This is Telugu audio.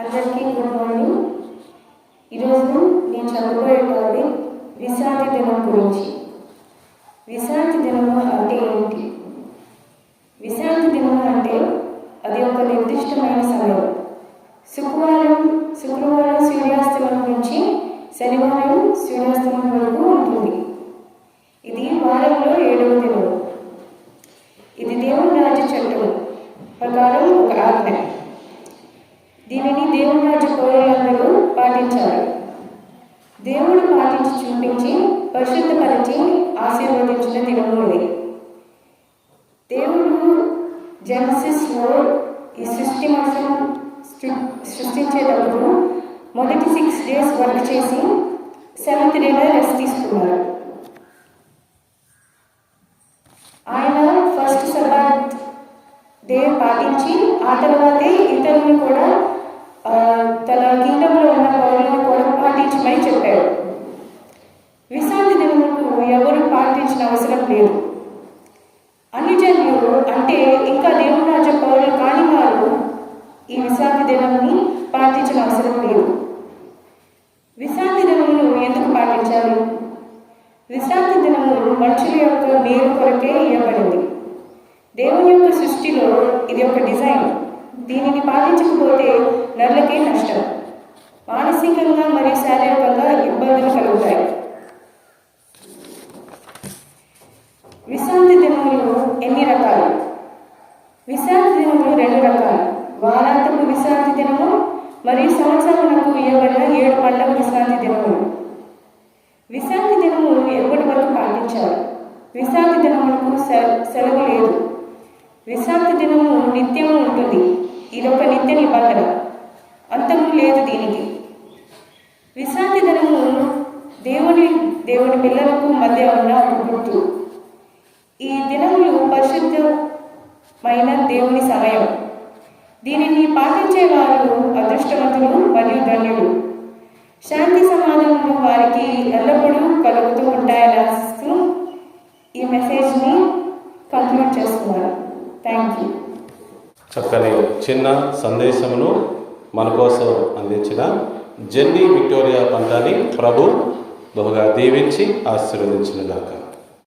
అందరికీ గుడ్ మార్నింగ్. ఈరోజు నేను చదువుకోయే టాపిక్ విశ్రాంతి దినం గురించి. విశ్రాంతి దినము అంటే ఏంటి? విశ్రాంతి దినం అంటే అది ఒక నిర్దిష్టమైన సమయం. శుక్రవారం శుక్రవారం సూర్యాస్తమయం నుంచి శనివారం సూర్యాస్తమయం వరకు ఉంటుంది. ఇది వారంలో ఏడవ దినం. ఇది దేవుని రాజ్య చట్టం ప్రకారం ఒక ఆజ్ఞ. దీనిని దేవుడు పాటించి చూపించి పరిశుద్ధపరిచి ఆశీర్వదించిన దినము ఇది. దేవుడు జెనసిస్లో ఈ సృష్టి మొత్తం సృష్టించేటప్పుడు మొదటి సిక్స్ డేస్ వర్క్ చేసి సెవెంత్ డేలో రెస్ట్ తీసుకున్నారు. ఆయన ఫస్ట్ సబాత్ డే పాటించి ఆ తర్వాతే ఇతరులను కూడా ఎవరు అవసరం లేదు. అన్ని అంటే ఇంకా దేవుని రాజ్య పౌరులు కాని వారు ఈ విశ్రాంతి దినంని పాటించిన అవసరం లేదు. విశ్రాంతి దినమును ఎందుకు పాటించాలి విశ్రాంతి దినము మనుషుల యొక్క మేలు కొరకే ఇవ్వబడింది దేవుని యొక్క సృష్టిలో ఇది ఒక డిజైన్. దీనిని పాటించకపోతే నరులకే నష్టం. మానసికంగా మరియు శారీరకంగా విశ్రాంతి దినములు ఎన్ని రకాలు? విశ్రాంతి దినములు రెండు రకాలు. వారాంతపు విశ్రాంతి దినము మరియు సంవత్సరములకు ఇవ్వబడిన ఏడు పండుగ విశ్రాంతి దినములు విశ్రాంతి దినము ఎప్పటి వరకు పాటించారు? విశ్రాంతి దినములకు సెలవు లేదు. విశ్రాంతి దినము నిత్యము ఉంటుంది. ఇదొక నిత్య నిబంధన. అంతము లేదు దీనికి. విశ్రాంతి దినము దేవుని దేవుని పిల్లలకు మధ్య ఉన్న ఒక గుర్తు ఈ దినములు పరిశుద్ధమైన దేవుని సమయం. దీనిని పాటించే వారు అదృష్టవంతులు మరియు ధన్యులు. శాంతి సమాధానము వారికి ఎల్లప్పుడూ కలుగుతూ ఉంటాయని ఆశిస్తూ ఈ మెసేజ్ని కంక్లూడ్ చేస్తున్నాను థ్యాంక్ యూ చక్కని చిన్న సందేశమును మన కోసం అందించిన జెన్నీ విక్టోరియా పంటాని ప్రభు బహుగా దీవించి ఆశీర్వదించిన దాకా